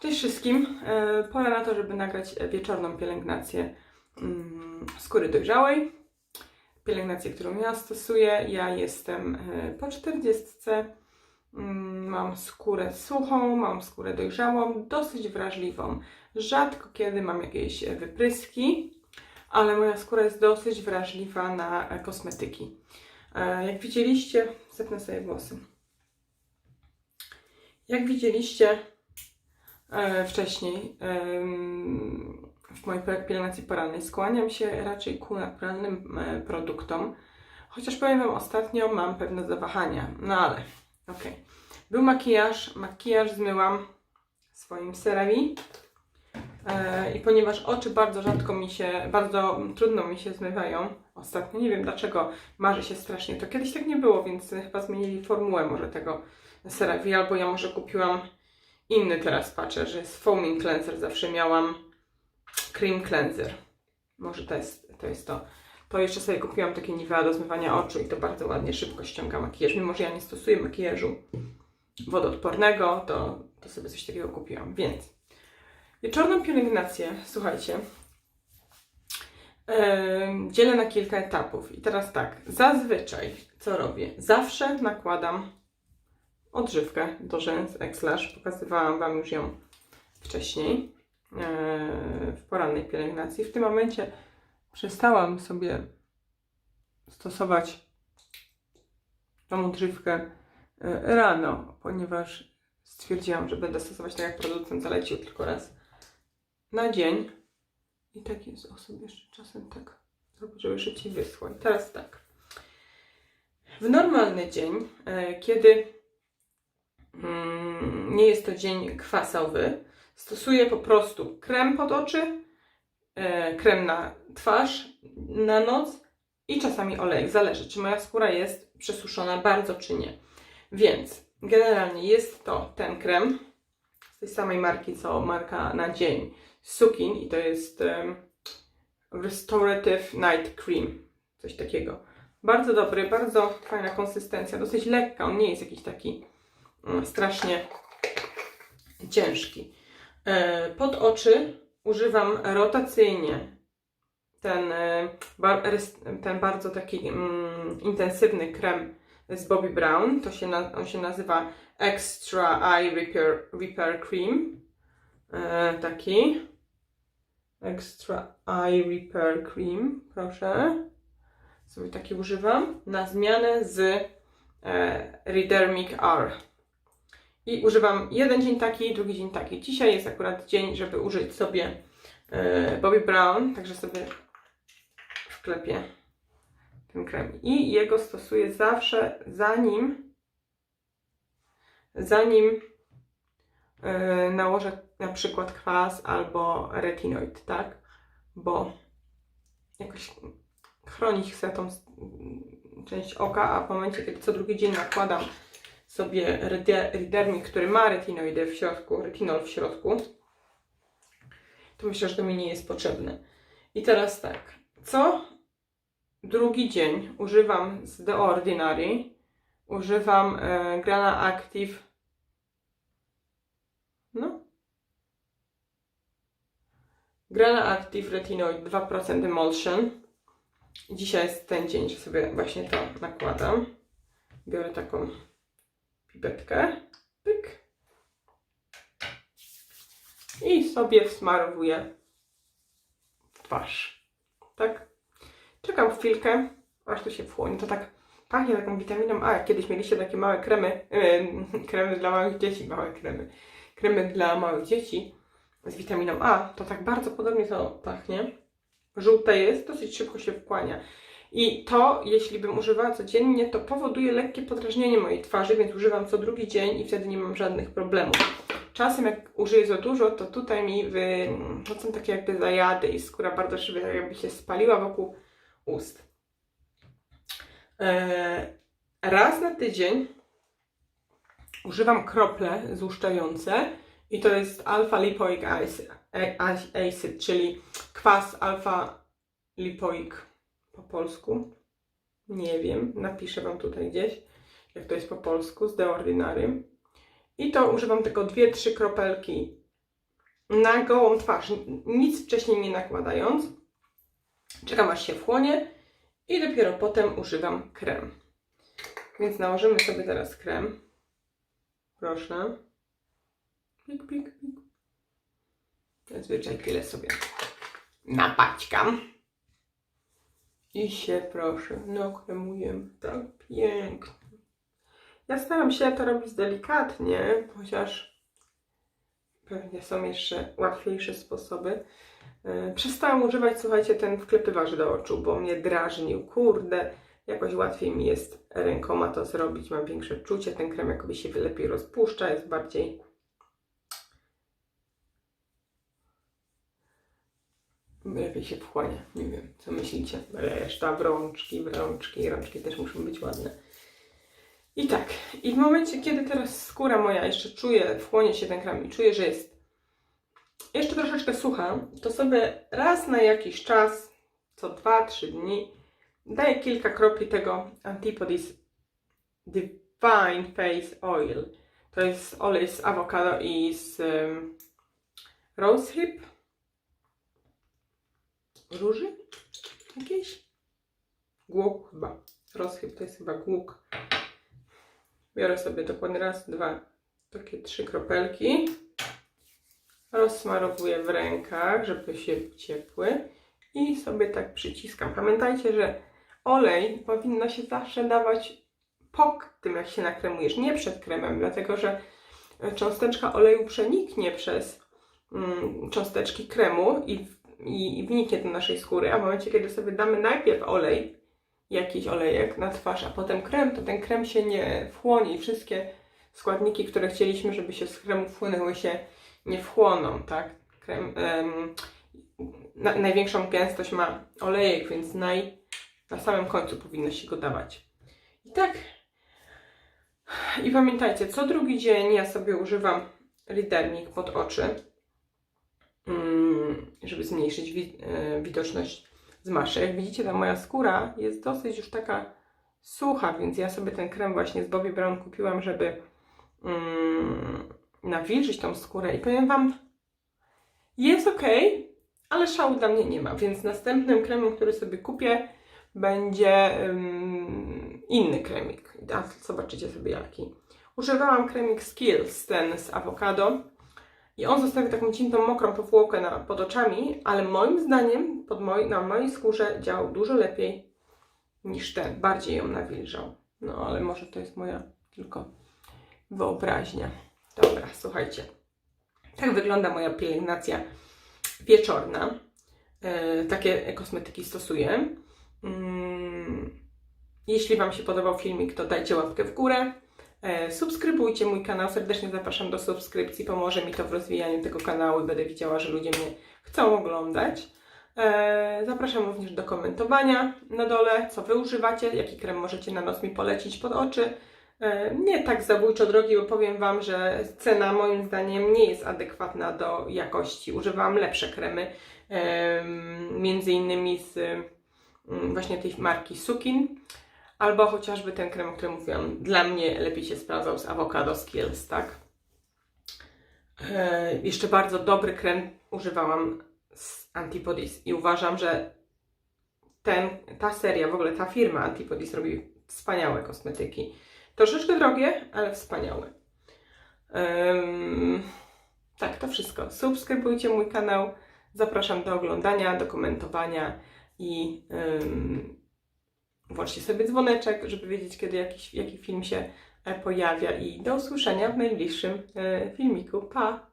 Cześć wszystkim. E, Pora na to, żeby nagrać wieczorną pielęgnację mm, skóry dojrzałej. Pielęgnację, którą ja stosuję. Ja jestem e, po 40. Mm, Mam skórę suchą, mam skórę dojrzałą, dosyć wrażliwą. Rzadko kiedy mam jakieś wypryski, ale moja skóra jest dosyć wrażliwa na kosmetyki. E, Jak widzieliście, zepnę sobie włosy. Jak widzieliście, wcześniej em, w mojej pielęgnacji porannej skłaniam się raczej ku naturalnym e, produktom. Chociaż powiem Wam, ostatnio mam pewne zawahania. No ale, okej. Był makijaż, makijaż zmyłam swoim CeraVe. E, I ponieważ oczy bardzo rzadko mi się, bardzo trudno mi się zmywają ostatnio, nie wiem dlaczego marzy się strasznie, to kiedyś tak nie było, więc chyba zmienili formułę może tego CeraVe, albo ja może kupiłam inny teraz patrzę, że jest foaming cleanser, zawsze miałam cream cleanser. Może to jest to. Jest to. to jeszcze sobie kupiłam takie Nivea do zmywania oczu i to bardzo ładnie, szybko ściąga makijaż. Mimo, że ja nie stosuję makijażu wodoodpornego, to, to sobie coś takiego kupiłam. Więc wieczorną pielęgnację, słuchajcie, em, dzielę na kilka etapów. I teraz tak, zazwyczaj co robię? Zawsze nakładam odżywkę do rzęs X-Lash. Pokazywałam Wam już ją wcześniej e, w porannej pielęgnacji. W tym momencie przestałam sobie stosować tą odżywkę e, rano, ponieważ stwierdziłam, że będę stosować tak jak producent zalecił tylko raz na dzień. I tak jest osób jeszcze czasem tak zrobić, żeby szybciej wyschło. I teraz tak. W normalny dzień, e, kiedy nie jest to dzień kwasowy, stosuję po prostu krem pod oczy, e, krem na twarz, na noc i czasami olej. Zależy, czy moja skóra jest przesuszona bardzo, czy nie. Więc generalnie jest to ten krem z tej samej marki, co marka na dzień Sukin i to jest em, Restorative Night Cream. Coś takiego. Bardzo dobry, bardzo fajna konsystencja, dosyć lekka, on nie jest jakiś taki mm, strasznie ciężki. E, Pod oczy używam rotacyjnie ten, e, ten bardzo taki mm, intensywny krem z Bobbi Brown. To się on się nazywa Extra Eye Repair, Repair Cream. E, taki. Extra Eye Repair Cream, proszę. Sobie taki używam. Na zmianę z e, Redermic R. I używam jeden dzień taki, drugi dzień taki. Dzisiaj jest akurat dzień, żeby użyć sobie e, Bobbi Brown, także sobie wklepię ten krem. I jego stosuję zawsze zanim zanim e, nałożę na przykład kwas albo retinoid, tak? Bo jakoś chronić chcę tą część oka, a w momencie, kiedy co drugi dzień nakładam sobie Redermic, który ma retinoidy w środku, retinol w środku, to myślę, że to mi nie jest potrzebne. I teraz tak, co drugi dzień używam z The Ordinary, używam e, Grana Active, no, Grana Active Retinoid 2% Emulsion. Dzisiaj jest ten dzień, że sobie właśnie to nakładam. Biorę taką pipetkę, pyk. I sobie wsmarowuję twarz. Tak? Czekam chwilkę, aż to się wchłonie. To tak pachnie taką witaminą A. Kiedyś mieliście takie małe kremy, yy, kremy dla małych dzieci, małe kremy. Kremy dla małych dzieci z witaminą A, to tak bardzo podobnie to pachnie. Żółte jest, dosyć szybko się wchłania. I to, jeśli bym używała codziennie, to powoduje lekkie podrażnienie mojej twarzy, więc używam co drugi dzień i wtedy nie mam żadnych problemów. Czasem jak użyję za dużo, to tutaj mi wy... no są takie jakby zajady i skóra bardzo szybko tak jakby się spaliła wokół ust. Eee, raz na tydzień używam krople złuszczające i to jest alfa lipoic acid, acid czyli kwas alfa lipoic po polsku. Nie wiem, napiszę Wam tutaj gdzieś, jak to jest po polsku, z The Ordinary. I to używam tylko 2-3 kropelki na gołą twarz, nic wcześniej nie nakładając. Czekam aż się wchłonie i dopiero potem używam krem. Więc nałożymy sobie teraz krem. Proszę. Pik, pik, pik. Zazwyczaj tyle sobie napaćkam. I się proszę, nakremuję tak pięknie. Ja staram się to robić delikatnie, chociaż pewnie są jeszcze łatwiejsze sposoby. Yy, Przestałam używać, słuchajcie, ten wklepywacz do oczu, bo mnie drażnił. Kurde, jakoś łatwiej mi jest rękoma to zrobić, mam większe czucie. Ten krem jakoby się lepiej rozpuszcza, jest bardziej lepiej się wchłania. Nie wiem, co myślicie. Reszta rączki, rączki, rączki też muszą być ładne. I tak, i w momencie, kiedy teraz skóra moja jeszcze czuje, wchłonie się ten krem i czuje, że jest jeszcze troszeczkę sucha, to sobie raz na jakiś czas, co 2-3 dni, daję kilka kropli tego Antipodis Divine Face Oil. To jest olej z awokado i z um, rosehip. Róży? Jakieś? Głuk chyba. Roshyp to jest chyba głuk. Biorę sobie dokładnie raz, dwa, takie trzy kropelki. Rozsmarowuję w rękach, żeby się ciepły. I sobie tak przyciskam. Pamiętajcie, że olej powinno się zawsze dawać po tym, jak się nakremujesz, nie przed kremem, dlatego że cząsteczka oleju przeniknie przez mm, cząsteczki kremu i i, wniknie do naszej skóry, a w momencie, kiedy sobie damy najpierw olej, jakiś olejek na twarz, a potem krem, to ten krem się nie wchłonie i wszystkie składniki, które chcieliśmy, żeby się z kremu wchłonęły, się nie wchłoną, tak? Krem, em, na, największą gęstość ma olejek, więc naj, na samym końcu powinno się go dawać. I tak. I pamiętajcie, co drugi dzień ja sobie używam lidernik pod oczy żeby zmniejszyć wi- e, widoczność zmarszczek. Jak widzicie, ta moja skóra jest dosyć już taka sucha, więc ja sobie ten krem właśnie z Bobbi Brown kupiłam, żeby mm, nawilżyć tą skórę i powiem Wam, jest ok, ale szału dla mnie nie ma, więc następnym kremem, który sobie kupię, będzie ym, inny kremik. A zobaczycie sobie jaki. Używałam kremik Skills, ten z awokado. I on zostawia taką ciętą, mokrą powłokę na, pod oczami, ale moim zdaniem pod moj, na mojej skórze działał dużo lepiej niż ten. Bardziej ją nawilżał. No ale może to jest moja tylko wyobraźnia. Dobra, słuchajcie. Tak wygląda moja pielęgnacja wieczorna. E, takie kosmetyki stosuję. Mm, jeśli Wam się podobał filmik, to dajcie łapkę w górę. E, Subskrybujcie mój kanał, serdecznie zapraszam do subskrypcji, pomoże mi to w rozwijaniu tego kanału i będę widziała, że ludzie mnie chcą oglądać. E, Zapraszam również do komentowania na dole, co Wy używacie, jaki krem możecie na noc mi polecić pod oczy. E, Nie tak zabójczo drogi, bo powiem Wam, że cena moim zdaniem nie jest adekwatna do jakości. Używałam lepsze kremy, em, między innymi z mm, właśnie tej marki Sukin. Albo chociażby ten krem, o którym mówiłam, dla mnie lepiej się sprawdzał z Avocado Skills, tak? E, jeszcze bardzo dobry krem używałam z Antipodis i uważam, że ten, ta seria, w ogóle ta firma Antipodis robi wspaniałe kosmetyki. Troszeczkę drogie, ale wspaniałe. Em, tak, to wszystko. Subskrybujcie mój kanał. Zapraszam do oglądania, do komentowania i em, włączcie sobie dzwoneczek, żeby wiedzieć, kiedy jakiś, jaki film się e, pojawia. I do usłyszenia w najbliższym e, filmiku. Pa!